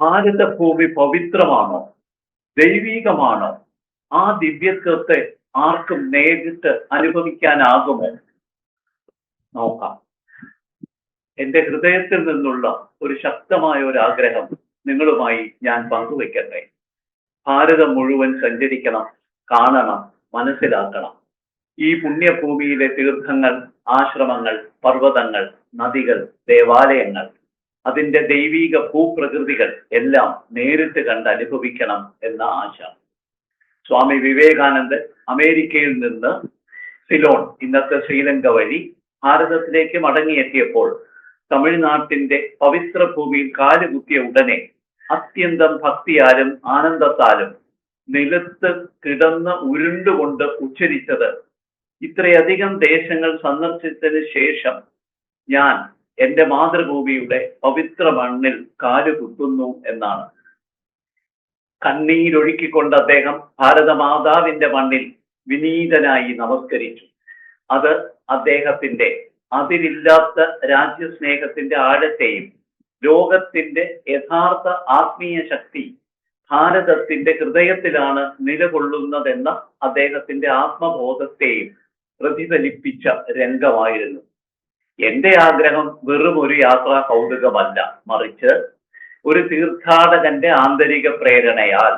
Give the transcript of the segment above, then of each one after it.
ഭാരതഭൂമി പവിത്രമാണോ? ദൈവീകമാണോ? ആ ദിവ്യത്വത്തെ ആർക്കും നേരിട്ട് അനുഭവിക്കാനാകുമോ? നോക്കാം. എന്റെ ഹൃദയത്തിൽ നിന്നുള്ള ഒരു ശക്തമായ ഒരു ആഗ്രഹം നിങ്ങളുമായി ഞാൻ പങ്കുവെക്കട്ടെ ഭാരതം മുഴുവൻ സഞ്ചരിക്കണം കാണണം മനസ്സിലാക്കണം. ഈ പുണ്യഭൂമിയിലെ തീർത്ഥങ്ങൾ ആശ്രമങ്ങൾ പർവതങ്ങൾ നദികൾ ദേവാലയങ്ങൾ അതിന്റെ ദൈവീക ഭൂപ്രകൃതികൾ എല്ലാം നേരിട്ട് കണ്ട് അനുഭവിക്കണം എന്ന ആശ. സ്വാമി വിവേകാനന്ദൻ അമേരിക്കയിൽ നിന്ന് സിലോൺ ഇന്നത്തെ ശ്രീലങ്ക വഴി ഭാരതത്തിലേക്ക് മടങ്ങിയെത്തിയപ്പോൾ തമിഴ്നാട്ടിന്റെ പവിത്ര ഭൂമിയിൽ കാലുകുത്തിയ ഉടനെ അത്യന്തം ഭക്തിയാലും ആനന്ദത്താലും നിലത്ത് കിടന്ന് ഉരുണ്ടുകൊണ്ട് ഉച്ചരിച്ചത്. ഇത്രയധികം ദേശങ്ങൾ സന്ദർശിച്ചതിന് ശേഷം ഞാൻ എന്റെ മാതൃഭൂമിയുടെ പവിത്ര മണ്ണിൽ കാലുകുത്തുന്നു എന്നാണ്. കണ്ണീരൊഴുക്കിക്കൊണ്ട് അദ്ദേഹം ഭാരതമാതാവിന്റെ മണ്ണിൽ വിനീതനായി നമസ്കരിച്ചു. അത് അദ്ദേഹത്തിന്റെ അതിരില്ലാത്ത രാജ്യസ്നേഹത്തിന്റെ ആഴത്തെയും ലോകത്തിന്റെ യഥാർത്ഥ ആത്മീയ ശക്തി ഭാരതത്തിന്റെ ഹൃദയത്തിലാണ് നിലകൊള്ളുന്നതെന്ന അദ്ദേഹത്തിന്റെ ആത്മബോധത്തെയും പ്രതിഫലിപ്പിച്ച രംഗമായിരുന്നു. എന്റെ ആഗ്രഹം വെറും ഒരു യാത്രാ കൗതുകമല്ല. മറിച്ച് ഒരു തീർത്ഥാടകന്റെ ആന്തരിക പ്രേരണയാൽ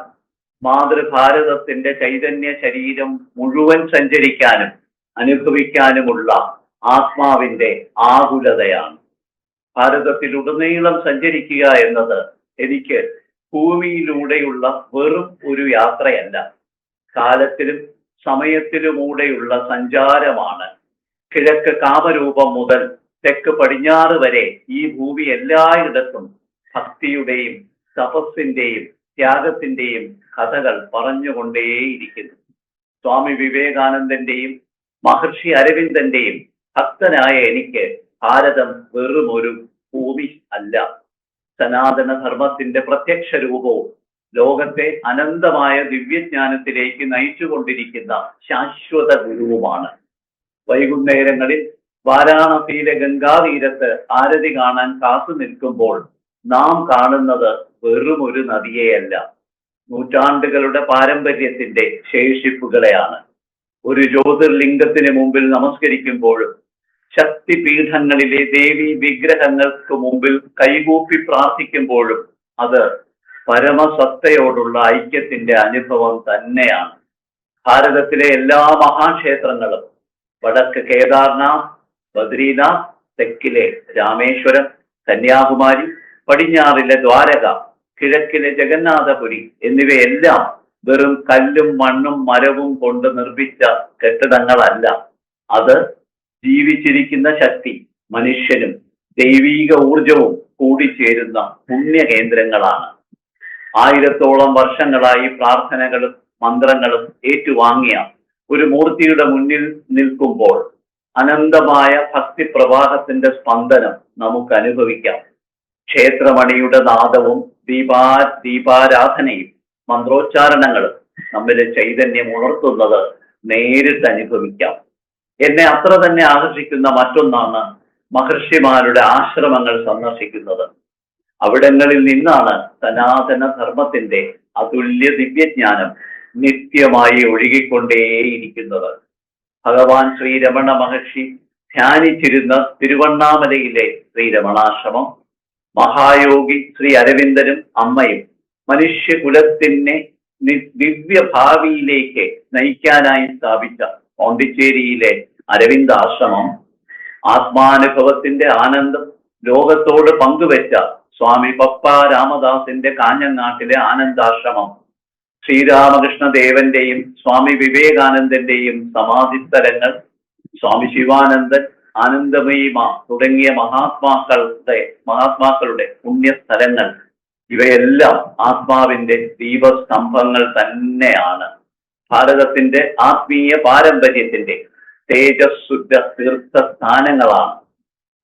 മാതൃഭാരതത്തിന്റെ ചൈതന്യ ശരീരം മുഴുവൻ സഞ്ചരിക്കാനും അനുഭവിക്കാനുമുള്ള ആത്മാവിന്റെ ആകുലതയാണ്. ഭാരതത്തിലുടനീളം സഞ്ചരിക്കുക എന്നത് എനിക്ക് ഭൂമിയിലൂടെയുള്ള വെറും ഒരു യാത്രയല്ല. കാലത്തിലും സമയത്തിലുമൂടെയുള്ള സഞ്ചാരമാണ് കിഴക്ക് കാമരൂപം മുതൽ തെക്ക് പടിഞ്ഞാറ് വരെ ഈ ഭൂമി എല്ലായിടത്തും ഭക്തിയുടെയും തപസ്സിന്റെയും ത്യാഗത്തിന്റെയും കഥകൾ പറഞ്ഞുകൊണ്ടേയിരിക്കുന്നു. സ്വാമി വിവേകാനന്ദന്റെയും മഹർഷി അരവിന്ദന്റെയും ഭക്തനായ എനിക്ക് ഭാരതം വെറും ഒരു ഭൂമി അല്ല. സനാതന ധർമ്മത്തിന്റെ പ്രത്യക്ഷ രൂപവും ലോകത്തെ അനന്തമായ ദിവ്യജ്ഞാനത്തിലേക്ക് നയിച്ചുകൊണ്ടിരിക്കുന്ന ശാശ്വത ഗുരുവുമാണ് വൈകുന്നേരങ്ങളിൽ വാരാണസിയിലെ ഗംഗാതീരത്ത് ആരതി കാണാൻ കാത്തു നിൽക്കുമ്പോൾ നാം കാണുന്നത് വെറും ഒരു നദിയെയല്ല. നൂറ്റാണ്ടുകളുടെ പാരമ്പര്യത്തിന്റെ ശേഷിപ്പുകളെയാണ്. ഒരു ജ്യോതിർലിംഗത്തിന് മുമ്പിൽ നമസ്കരിക്കുമ്പോഴും ശക്തിപീഠങ്ങളിലെ ദേവി വിഗ്രഹങ്ങൾക്ക് മുമ്പിൽ കൈകൂപ്പി പ്രാർത്ഥിക്കുമ്പോഴും അത് പരമസത്തയോടുള്ള ഐക്യത്തിന്റെ അനുഭവം തന്നെയാണ്. ഭാരതത്തിലെ എല്ലാ മഹാക്ഷേത്രങ്ങളും വടക്ക് കേദാർനാഥ് ബദ്രീനാഥ് തെക്കിലെ രാമേശ്വരം കന്യാകുമാരി പടിഞ്ഞാറിലെ ദ്വാരക കിഴക്കിലെ ജഗന്നാഥപുരി എന്നിവയെല്ലാം വെറും കല്ലും മണ്ണും മരവും കൊണ്ട് നിർമ്മിച്ച കെട്ടിടങ്ങളല്ല. അത് ജീവിച്ചിരിക്കുന്ന ശക്തി മനുഷ്യനും ദൈവീക ഊർജവും കൂടിച്ചേരുന്ന പുണ്യ കേന്ദ്രങ്ങളാണ് ആയിരത്തോളം വർഷങ്ങളായി പ്രാർത്ഥനകളും മന്ത്രങ്ങളും ഏറ്റുവാങ്ങിയ ഒരു മൂർത്തിയുടെ മുന്നിൽ നിൽക്കുമ്പോൾ അനന്തമായ ഭക്തി പ്രവാഹത്തിന്റെ സ്പന്ദനം നമുക്ക് അനുഭവിക്കാം ക്ഷേത്രമണിയുടെ നാദവും ദീപാ ദീപാരാധനയും മന്ത്രോച്ചാരണങ്ങളും നമ്മിലെ ചൈതന്യം ഉണർത്തുന്നത് നേരിട്ട് അനുഭവിക്കാം. എന്നെ അത്ര തന്നെ ആകർഷിക്കുന്ന മറ്റൊന്നാണ് മഹർഷിമാരുടെ ആശ്രമങ്ങൾ സന്ദർശിക്കുന്നത്. അവിടങ്ങളിൽ നിന്നാണ് സനാതന ധർമ്മത്തിന്റെ അതുല്യ ദിവ്യജ്ഞാനം നിത്യമായി ഒഴുകിക്കൊണ്ടേയിരിക്കുന്നത്. ഭഗവാൻ ശ്രീരമണ മഹർഷി ധ്യാനിച്ചിരുന്ന തിരുവണ്ണാമലയിലെ ശ്രീരമണാശ്രമം മഹായോഗി ശ്രീ അരവിന്ദനും അമ്മയും മനുഷ്യകുലത്തിനെ ദിവ്യ ദിവ്യഭാവിയിലേക്ക് നയിക്കാനായി സ്ഥാപിച്ച പോണ്ടിച്ചേരിയിലെ അരവിന്ദാശ്രമം ആത്മാനുഭവത്തിന്റെ ആനന്ദം ലോകത്തോട് പങ്കുവെച്ച സ്വാമി പപ്പ രാമദാസിന്റെ കാഞ്ഞങ്ങാട്ടിലെ ആനന്ദാശ്രമം ശ്രീരാമകൃഷ്ണ ദേവന്റെയും സ്വാമി വിവേകാനന്ദന്റെയും സമാധിസ്ഥലങ്ങൾ സ്വാമി ശിവാനന്ദൻ ആനന്ദമയിമ തുടങ്ങിയ മഹാത്മാക്കളുടെ മഹാത്മാക്കളുടെ പുണ്യസ്ഥലങ്ങൾ. ഇവയെല്ലാം ആത്മാവിന്റെ ദീപസ്തംഭങ്ങൾ തന്നെയാണ്. ഭാരതത്തിന്റെ ആത്മീയ പാരമ്പര്യത്തിന്റെ തേജസ്സുദ്ധ തീർത്ഥസ്ഥാനങ്ങളാണ്.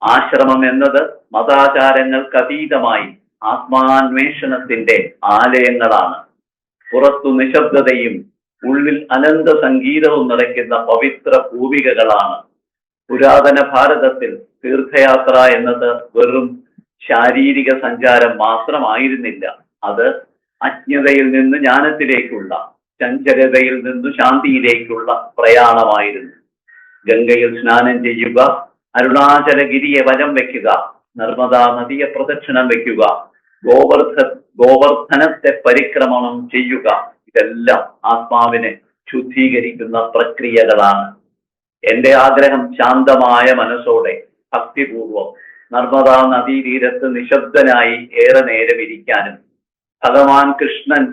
ആശ്രമം എന്നത് മതാചാരങ്ങൾക്ക് അതീതമായി ആത്മാന്വേഷണത്തിന്റെ ആലയങ്ങളാണ്. പുറത്തു നിശബ്ദതയും ഉള്ളിൽ അനന്ത സംഗീതവും നിറയ്ക്കുന്ന പവിത്ര ഭൂമികകളാണ് പുരാതന ഭാരതത്തിൽ തീർത്ഥയാത്ര എന്നത് വെറും ശാരീരിക സഞ്ചാരം മാത്രമായിരുന്നില്ല. അത് അജ്ഞതയിൽ നിന്ന് ജ്ഞാനത്തിലേക്കുള്ള ചഞ്ചലതയിൽ നിന്ന് ശാന്തിയിലേക്കുള്ള പ്രയാണമായിരുന്നു. ഗംഗയിൽ സ്നാനം ചെയ്യുക അരുണാചലഗിരിയെ വലം വയ്ക്കുക നർമ്മദാ നദിയെ പ്രദക്ഷിണം വെക്കുക ഗോവർദ്ധ ഗോവർദ്ധനത്തെ പരിക്രമണം ചെയ്യുക. ഇതെല്ലാം ആത്മാവിനെ ശുദ്ധീകരിക്കുന്ന പ്രക്രിയകളാണ്. എന്റെ ആഗ്രഹം ശാന്തമായ മനസ്സോടെ ഭക്തിപൂർവം നർമ്മദാ നദീതീരത്ത് നിശബ്ദനായി ഏറെ നേരം ഇരിക്കാനും ഭഗവാൻ കൃഷ്ണൻ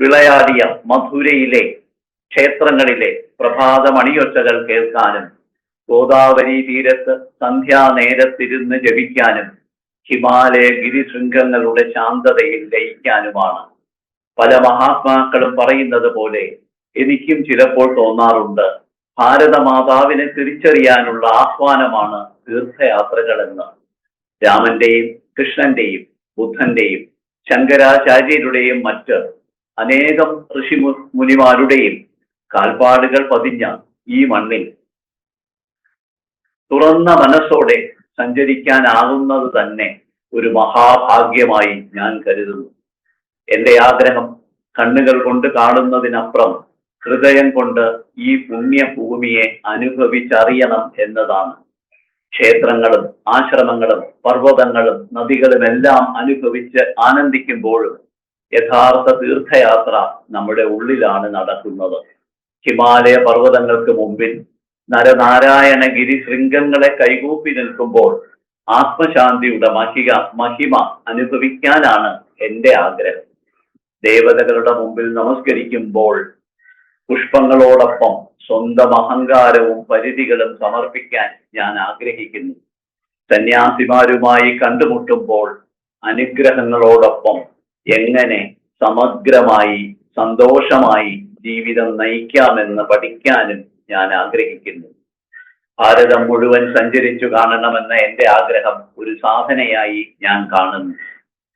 വിളയാടിയ മധുരയിലെ ക്ഷേത്രങ്ങളിലെ പ്രഭാത മണിയൊച്ചകൾ കേൾക്കാനും ഗോദാവരി തീരത്ത് സന്ധ്യാനേരത്തിരുന്ന് ജപിക്കാനും ഹിമാലയ ഗിരിശൃംഗങ്ങളുടെ ശാന്തതയിൽ ലയിക്കാനുമാണ് പല മഹാത്മാക്കളും പറയുന്നത് പോലെ എനിക്കും ചിലപ്പോൾ തോന്നാറുണ്ട്. ഭാരതമാതാവിനെ തിരിച്ചറിയാനുള്ള ആഹ്വാനമാണ് തീർത്ഥയാത്രകളെന്ന്. രാമന്റെയും കൃഷ്ണന്റെയും ബുദ്ധന്റെയും ശങ്കരാചാര്യരുടെയും മറ്റ് അനേകം ഋഷി മുനിമാരുടെയും കാൽപ്പാടുകൾ പതിഞ്ഞ ഈ മണ്ണിൽ. തുറന്ന മനസ്സോടെ സഞ്ചരിക്കാനാകുന്നത് തന്നെ ഒരു മഹാഭാഗ്യമായി ഞാൻ കരുതുന്നു. എന്റെ ആഗ്രഹം കണ്ണുകൾ കൊണ്ട് കാണുന്നതിനപ്പുറം ഹൃദയം കൊണ്ട് ഈ പുണ്യഭൂമിയെ അനുഭവിച്ചറിയണം എന്നതാണ്. ക്ഷേത്രങ്ങളും ആശ്രമങ്ങളും പർവതങ്ങളും നദികളും എല്ലാം അനുഭവിച്ച് ആനന്ദിക്കുമ്പോഴും യഥാർത്ഥ തീർത്ഥയാത്ര നമ്മുടെ ഉള്ളിലാണ് നടക്കുന്നത്. ഹിമാലയ പർവതങ്ങൾക്ക് മുമ്പിൽ നരനാരായണ ഗിരി ശൃംഗങ്ങളെ കൈകൂപ്പി നിൽക്കുമ്പോൾ ആത്മശാന്തിയുടെ മഹിക മഹിമ അനുഭവിക്കാനാണ് എന്റെ ആഗ്രഹം. ദേവതകളുടെ മുമ്പിൽ നമസ്കരിക്കുമ്പോൾ പുഷ്പങ്ങളോടൊപ്പം സ്വന്തം അഹങ്കാരവും പരിധികളും സമർപ്പിക്കാൻ ഞാൻ ആഗ്രഹിക്കുന്നു. സന്യാസിമാരുമായി കണ്ടുമുട്ടുമ്പോൾ അനുഗ്രഹങ്ങളോടൊപ്പം എങ്ങനെ സമഗ്രമായി സന്തോഷമായി ജീവിതം നയിക്കാമെന്ന് പഠിക്കാനും ഞാൻ ആഗ്രഹിക്കുന്നു. ഭാരതം മുഴുവൻ സഞ്ചരിച്ചു കാണണമെന്ന എന്റെ ആഗ്രഹം ഒരു സാധനയായി ഞാൻ കാണുന്നു.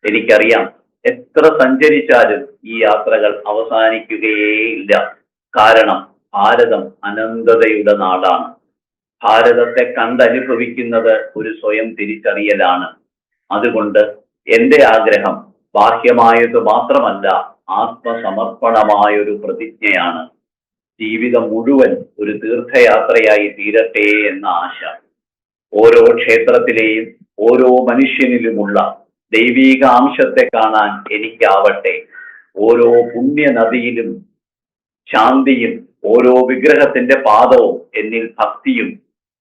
എനിക്കറിയാം എത്ര സഞ്ചരിച്ചാലും ഈ യാത്രകൾ അവസാനിക്കുകയേയില്ല. കാരണം ഭാരതം അനന്തതയുടെ നാടാണ്. ഭാരതത്തെ കണ്ടനുഭവിക്കുന്നത് ഒരു സ്വയം തിരിച്ചറിയലാണ്. അതുകൊണ്ട് എന്റെ ആഗ്രഹം ബാഹ്യമായത് മാത്രമല്ല ആത്മസമർപ്പണമായൊരു പ്രതിജ്ഞയാണ്. ജീവിതം മുഴുവൻ ഒരു തീർത്ഥയാത്രയായി തീരട്ടെ എന്ന ആശ. ഓരോ ക്ഷേത്രത്തിലെയും ഓരോ മനുഷ്യനിലുമുള്ള ദൈവീക അംശത്തെ കാണാൻ എനിക്കാവട്ടെ. ഓരോ പുണ്യ നദിയിലും ശാന്തിയും ഓരോ വിഗ്രഹത്തിന്റെ പാദവും എന്നിൽ ഭക്തിയും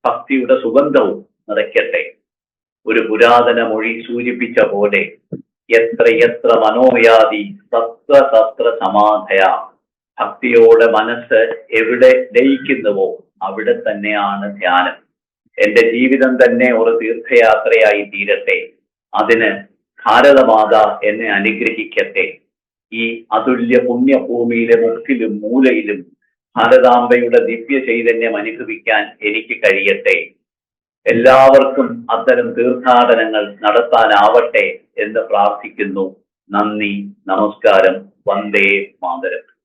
ഭക്തിയുടെ സുഗന്ധവും നിറയ്ക്കട്ടെ. ഒരു പുരാതന മൊഴി സൂചിപ്പിച്ച പോലെ എത്ര എത്ര മനോയാതി സത്ര സത്ര സമാധയ ഭക്തിയോടെ മനസ്സ് എവിടെ ലയിക്കുന്നുവോ അവിടെ തന്നെയാണ് ധ്യാനം. എന്റെ ജീവിതം തന്നെ ഒരു തീർത്ഥയാത്രയായി തീരട്ടെ. അതിന് ഭാരതമാത എന്നെ അനുഗ്രഹിക്കട്ടെ. ഈ അതുല്യ പുണ്യഭൂമിയിലെ മുക്കിലും മൂലയിലും ഭാരതാംബയുടെ ദിവ്യ ചൈതന്യം അനുഭവിക്കാൻ എനിക്ക് കഴിയട്ടെ. എല്ലാവർക്കും അത്തരം തീർത്ഥാടനങ്ങൾ നടത്താനാവട്ടെ എന്ന് പ്രാർത്ഥിക്കുന്നു. നന്ദി നമസ്കാരം വന്ദേ മാതരം.